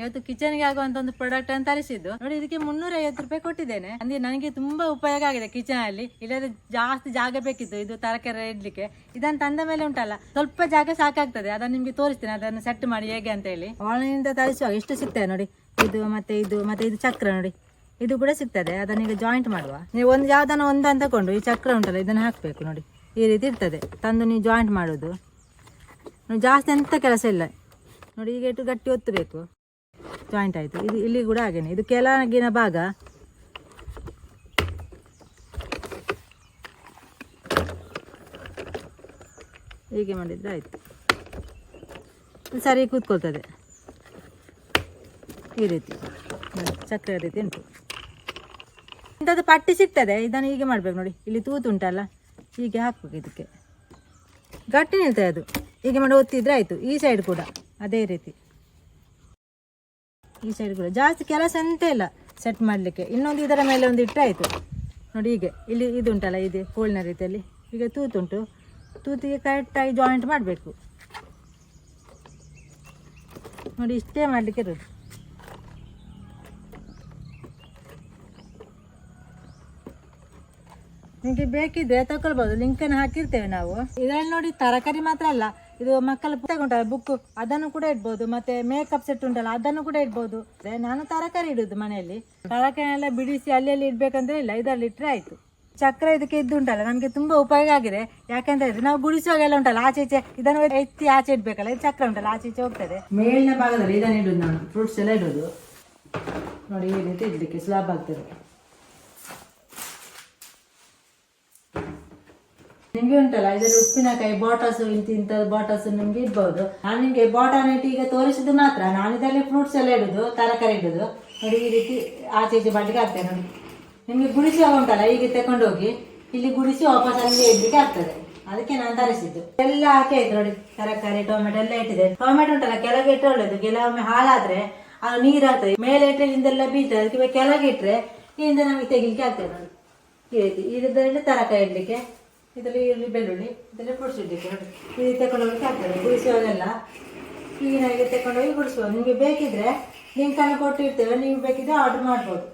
ಇವತ್ತು ಕಿಚನ್ಗೆ ಆಗುವಂತ ಒಂದು ಪ್ರಾಡಕ್ಟ್ ಅಂತ ತರಿಸಿದ್ದು ನೋಡಿ, ಇದಕ್ಕೆ ಮುನ್ನೂರ ಐವತ್ತು ರೂಪಾಯಿ ಕೊಟ್ಟಿದ್ದೇನೆ. ಅಂದ್ರೆ ನನಗೆ ತುಂಬಾ ಉಪಯೋಗ ಆಗಿದೆ ಕಿಚನ್ ಅಲ್ಲಿ. ಇಲ್ಲದ್ರೆ ಜಾಸ್ತಿ ಜಾಗ ಬೇಕಿತ್ತು. ಇದು ತರಕಾರಿ ಇಡ್ಲಿಕ್ಕೆ. ಇದನ್ನು ತಂದ ಮೇಲೆ ಉಂಟಲ್ಲ, ಸ್ವಲ್ಪ ಜಾಗ ಸಾಕಾಗ್ತದೆ. ಅದನ್ನು ನಿಮ್ಗೆ ತೋರಿಸ್ತೇನೆ. ಅದನ್ನು ಸೆಟ್ ಮಾಡಿ ಹೇಗೆ ಅಂತ ಹೇಳಿ. ಆನ್ಲೈನ್ ಇಂದ ತರಿಸುವಾಗ ಎಷ್ಟು ಸಿಗ್ತದೆ ನೋಡಿ. ಇದು ಮತ್ತೆ ಇದು ಮತ್ತೆ ಇದು ಚಕ್ರ ನೋಡಿ. ಇದು ಕೂಡ ಸಿಗ್ತದೆ. ಅದನ್ನ ಈಗ ಜಾಯಿಂಟ್ ಮಾಡುವ. ನೀವು ಒಂದು ಯಾವ್ದನ್ನ ಒಂದು ಅಂತ ತಗೊಂಡು ಈ ಚಕ್ರ ಉಂಟಲ್ಲ, ಇದನ್ನು ಹಾಕ್ಬೇಕು ನೋಡಿ. ಈ ರೀತಿ ಇರ್ತದೆ. ತಂದು ನೀವು ಜಾಯಿಂಟ್ ಮಾಡೋದು ಜಾಸ್ತಿ ಎಂತ ಕೆಲಸ ಇಲ್ಲ. ನೋಡಿ, ಈಗ ಇಟ್ಟು ಗಟ್ಟಿ ಒತ್ತಬೇಕು. ಜಾಯಿಂಟ್ ಆಯಿತು. ಇದು ಇಲ್ಲಿ ಕೂಡ ಹಾಗೇನೆ. ಇದು ಕೆಳಗಿನ ಭಾಗ. ಹೀಗೆ ಮಾಡಿದ್ರೆ ಆಯಿತು. ಇದು ಸರಿ ಕೂತ್ಕೊಳ್ತದೆ. ಈ ರೀತಿ. ಚಕ್ರ ರೀತಿ ಉಂಟು. ಇಂಥದ್ದು ಪಟ್ಟಿ ಸಿಗ್ತದೆ. ಇದನ್ನು ಹೀಗೆ ಮಾಡಬೇಕು ನೋಡಿ. ಇಲ್ಲಿ ತೂತು ಉಂಟಲ್ಲ. ಹೀಗೆ ಹಾಕ್ಬೇಕು ಇದಕ್ಕೆ. ಗಟ್ಟಿ ನಿಲ್ತದೆ ಅದು. ಹೀಗೆ ಮಾಡಿ ಒತ್ತಿದ್ರೆ ಆಯಿತು. ಈ ಸೈಡ್ ಕೂಡ. ಅದೇ ರೀತಿ. ಈ ಸೈಡ್ ಕೂಡ. ಜಾಸ್ತಿ ಕೆಲಸ ಎಂತ ಇಲ್ಲ ಸೆಟ್ ಮಾಡಲಿಕ್ಕೆ. ಇನ್ನೊಂದು ಇದರ ಮೇಲೆ ಒಂದು ಇಟ್ಟಾಯಿತು ನೋಡಿ ಹೀಗೆ. ಇಲ್ಲಿ ಇದು ಉಂಟಲ್ಲ, ಇದೆ ಕೋಳಿನ ರೀತಿಯಲ್ಲಿ. ಈಗ ತೂತುಂಟು. ತೂತಿಗೆ ಕರೆಕ್ಟಾಗಿ ಜಾಯಿಂಟ್ ಮಾಡಬೇಕು. ನೋಡಿ, ಇಷ್ಟೇ ಮಾಡಲಿಕ್ಕೆ ಇರೋದು. ನಿಮಗೆ ಬೇಕಿದ್ರೆ ತಗೊಳ್ಬೋದು ಲಿಂಕನ್ನು ಹಾಕಿರ್ತೇವೆ ನಾವು. ಇದರಲ್ಲಿ ನೋಡಿ ತರಕಾರಿ ಮಾತ್ರ ಅಲ್ಲ ಇದು ಮಕ್ಕಳ ಪುಸ್ತಕ ಉಂಟಲ್ಲ ಬುಕ್ ಅದನ್ನು ಕೂಡ ಇಡ್ಬೋದು. ಮತ್ತೆ ಮೇಕಪ್ ಸೆಟ್ ಉಂಟಲ್ಲ, ಅದನ್ನು ಕೂಡ ಇಡ್ಬೋದು. ನಾನು ತರಕಾರಿ ಇಡುದು ಮನೆಯಲ್ಲಿ. ತರಕಾರಿ ಎಲ್ಲ ಬಿಡಿಸಿ ಅಲ್ಲಿ ಅಲ್ಲಿ ಇಡ್ಬೇಕಂದ್ರೆ ಇಲ್ಲ, ಇದರಲ್ಲಿ ಇಟ್ರೆ ಆಯ್ತು. ಚಕ್ರ ಇದಕ್ಕೆ ಇದ್ದು ಉಂಟಲ್ಲ, ನಮಗೆ ತುಂಬಾ ಉಪಯೋಗ ಆಗಿದೆ. ಯಾಕಂತ ಹೇಳಿದ್ರೆ ನಾವು ಗುಡಿಸುವಾಗೆಲ್ಲ ಉಂಟಲ್ಲ, ಆಚೆ ಈಚೆ ಇದನ್ನು ಎತ್ತಿ ಆಚೆ ಇಡ್ಬೇಕಲ್ಲ, ಇದು ಚಕ್ರ ಉಂಟಲ್ಲ, ಆಚೆ ಈಚೆ ಹೋಗ್ತದೆ. ಮೇಲಿನ ಭಾಗದಲ್ಲಿ ಇದನ್ನು ಇಡುದು ನಾನು ಫ್ರೂಟ್ಸ್ ಎಲ್ಲ ಇಡುದು. ನೋಡಿ, ಈ ರೀತಿ ಇಡ್ಲಿಕ್ಕೆ ಸ್ಲಾಬ್ ಆಗ್ತದೆ ನಿಮ್ಗೆ ಉಂಟಲ್ಲ, ಇದರಲ್ಲಿ ಉಪ್ಪಿನಕಾಯಿ ಬಾಟಲ್ಸ್ ಇಂತ ಇಂಥ ಬಾಟಲ್ಸ್ ನಿಮ್ಗೆ ಇಡ್ಬೋದು. ನಾನು ನಿಮ್ಗೆ ಇಟ್ಟು ಈಗ ತೋರಿಸಿದ್ದು ಮಾತ್ರ. ನಾನು ಇದರಲ್ಲಿ ಫ್ರೂಟ್ಸ್ ಎಲ್ಲ ಇಡುದು, ತರಕಾರಿ ಇಡುದು. ನೋಡಿ ಈ ರೀತಿ ಆಚೆ ಈಚೆ ಮಾಡ್ಲಿಕ್ಕೆ ಆಗ್ತದೆ ನೋಡಿ. ನಿಮ್ಗೆ ಗುಡಿಸಿ ಉಂಟಲ್ಲ ಈಗ ತಕೊಂಡೋಗಿ ಇಲ್ಲಿ ಗುಡಿಸಿ ವಾಪಸ್ ಅಲ್ಲಿ ಇಡ್ಲಿಕ್ಕೆ ಆಗ್ತದೆ. ಅದಕ್ಕೆ ನಾನು ತರಿಸಿದ್ದು. ಎಲ್ಲ ಹಾಕಿ ಆಯ್ತು ನೋಡಿ, ತರಕಾರಿ, ಟೊಮೆಟೊ ಎಲ್ಲ ಇಟ್ಟಿದೆ. ಟೊಮೆಟೊ ಉಂಟಲ್ಲ, ಕೆಳಗೆ ಇಟ್ಟರೆ ಒಳ್ಳೇದು. ಕೆಲವೊಮ್ಮೆ ಹಾಳಾದ್ರೆ ಅದು ನೀರು ಆಗ್ತದೆ. ಮೇಲೆ ಇಟ್ಟರೆ ಹಿಂದೆಲ್ಲ ಬೀಳ್ತದೆ. ಅದಕ್ಕೆ ಕೆಳಗೆ ಇಟ್ಟರೆ ಇಂದ ನಮಗೆ ತೆಗಿಲಿಕ್ಕೆ ಆಗ್ತದೆ ನೋಡಿ. ಈ ರೀತಿ. ಇದರಲ್ಲಿ ತರಕಾರಿ ಇಡ್ಲಿಕ್ಕೆ ಇದರಲ್ಲಿ ಈರುಳ್ಳಿ ಬೆಳ್ಳುಳ್ಳಿ ಇದೆಲ್ಲ ಫ್ರೂಟ್ಸ್ ಇದು ತಗೊಂಡೋಗಿ ಹಾಕ್ತಾರೆ ರೀತಿ ಕ್ಲೀನಾಗಿ ತಗೊಂಡೋಗಿ ಗುಡಿಸುವ ನಿಮಗೆ ಬೇಕಿದ್ರೆ ಲಿಂಕನ್ನು ಕೊಟ್ಟಿರ್ತೇವೆ ನೀವು ಬೇಕಿದ್ರೆ ಆರ್ಡ್ರ್ ಮಾಡ್ಬೋದು.